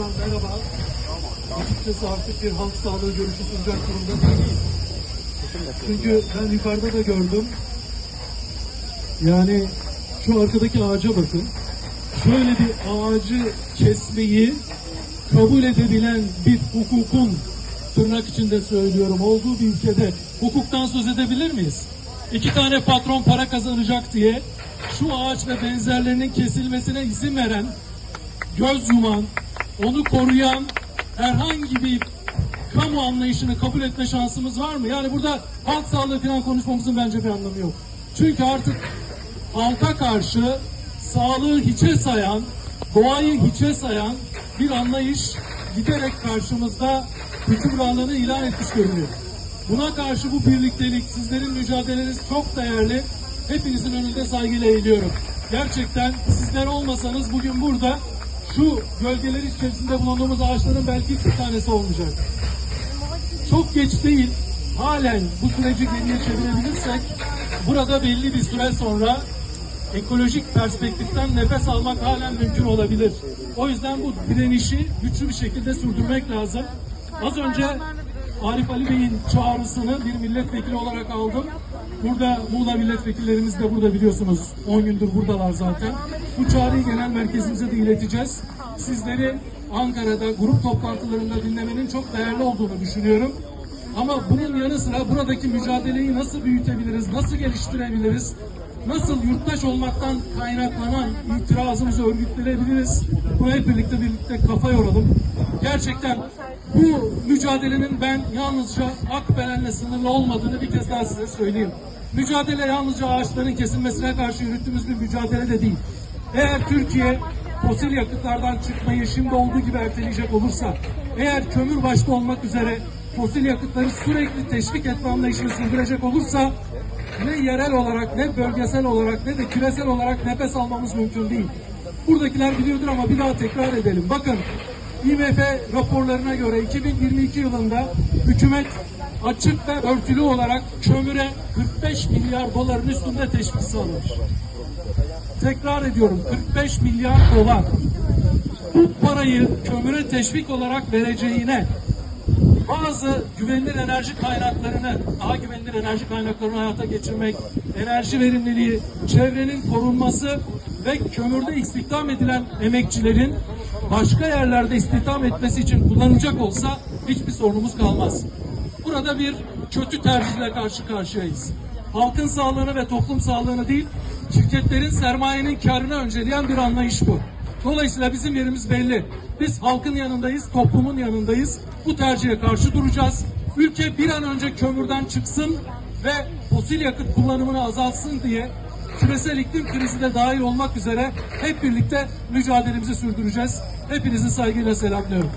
Başkan merhaba. Açıkçası artık bir halk sağlığı görüşü sunacak durumda değiliz. Çünkü ben yukarıda da gördüm. Yani şu arkadaki ağaca bakın. Şöyle bir ağacı kesmeyi kabul edebilen bir hukukun tırnak içinde söylüyorum olduğu bir ülkede hukuktan söz edebilir miyiz? İki tane patron para kazanacak diye şu ağaç ve benzerlerinin kesilmesine izin veren göz yuman, onu koruyan herhangi bir kamu anlayışını kabul etme şansımız var mı? Yani burada halk sağlığı falan konuşmamızın bence bir anlamı yok. Çünkü artık halka karşı sağlığı hiçe sayan, doğayı hiçe sayan bir anlayış giderek karşımızda hükümranlığını ilan etmiş görünüyor. Buna karşı bu birliktelik, sizlerin mücadeleniz çok değerli. Hepinizin önünde saygıyla eğiliyorum. Gerçekten sizler olmasanız bugün burada şu gölgeler içerisinde bulunduğumuz ağaçların belki iki tanesi olmayacak. Çok geç değil, halen bu süreci geriye çevirebilirsek burada belli bir süre sonra ekolojik perspektiften nefes almak halen mümkün olabilir. O yüzden bu direnişi güçlü bir şekilde sürdürmek lazım. Az önce Arif Ali Bey'in çağrısını bir milletvekili olarak aldım. Burada Muğla milletvekillerimiz de burada biliyorsunuz. 10 gündür buradalar zaten. Bu çağrıyı genel merkezimize de ileteceğiz. Sizleri Ankara'da grup toplantılarında dinlemenin çok değerli olduğunu düşünüyorum. Ama bunun yanı sıra buradaki mücadeleyi nasıl büyütebiliriz, nasıl geliştirebiliriz, nasıl yurttaş olmaktan kaynaklanan itirazımızı örgütleyebiliriz? Bunu hep birlikte birlikte kafa yoralım. Gerçekten bu mücadelenin ben yalnızca Akbelen'le sınırlı olmadığını bir kez daha size söyleyeyim. Mücadele yalnızca ağaçların kesilmesine karşı yürüttüğümüz bir mücadele de değil. Eğer Türkiye fosil yakıtlardan çıkmayı şimdi olduğu gibi erteleyecek olursa, eğer kömür başta olmak üzere fosil yakıtları sürekli teşvik etme anlayışını sürdürecek olursa ne yerel olarak ne bölgesel olarak ne de küresel olarak nefes almamız mümkün değil. Buradakiler biliyordur ama bir daha tekrar edelim. Bakın IMF raporlarına göre 2022 yılında hükümet açık ve örtülü olarak kömüre 45 milyar doların üstünde teşvik sağlamış. Tekrar ediyorum 45 milyar dolar. Bu parayı kömüre teşvik olarak vereceğine bazı güvenilir enerji kaynaklarını, daha güvenilir enerji kaynaklarını hayata geçirmek, enerji verimliliği, çevrenin korunması ve kömürde istihdam edilen emekçilerin başka yerlerde istihdam etmesi için kullanılacak olsa hiçbir sorunumuz kalmaz. Burada bir kötü tercihle karşı karşıyayız. Halkın sağlığını ve toplum sağlığını değil, şirketlerin sermayenin karını önceleyen bir anlayış bu. Dolayısıyla bizim yerimiz belli. Biz halkın yanındayız, toplumun yanındayız. Bu tercihe karşı duracağız. Ülke bir an önce kömürden çıksın ve fosil yakıt kullanımını azaltsın diye küresel iklim krizi de dahil olmak üzere hep birlikte mücadelemizi sürdüreceğiz. Hepinizi saygıyla selamlıyorum.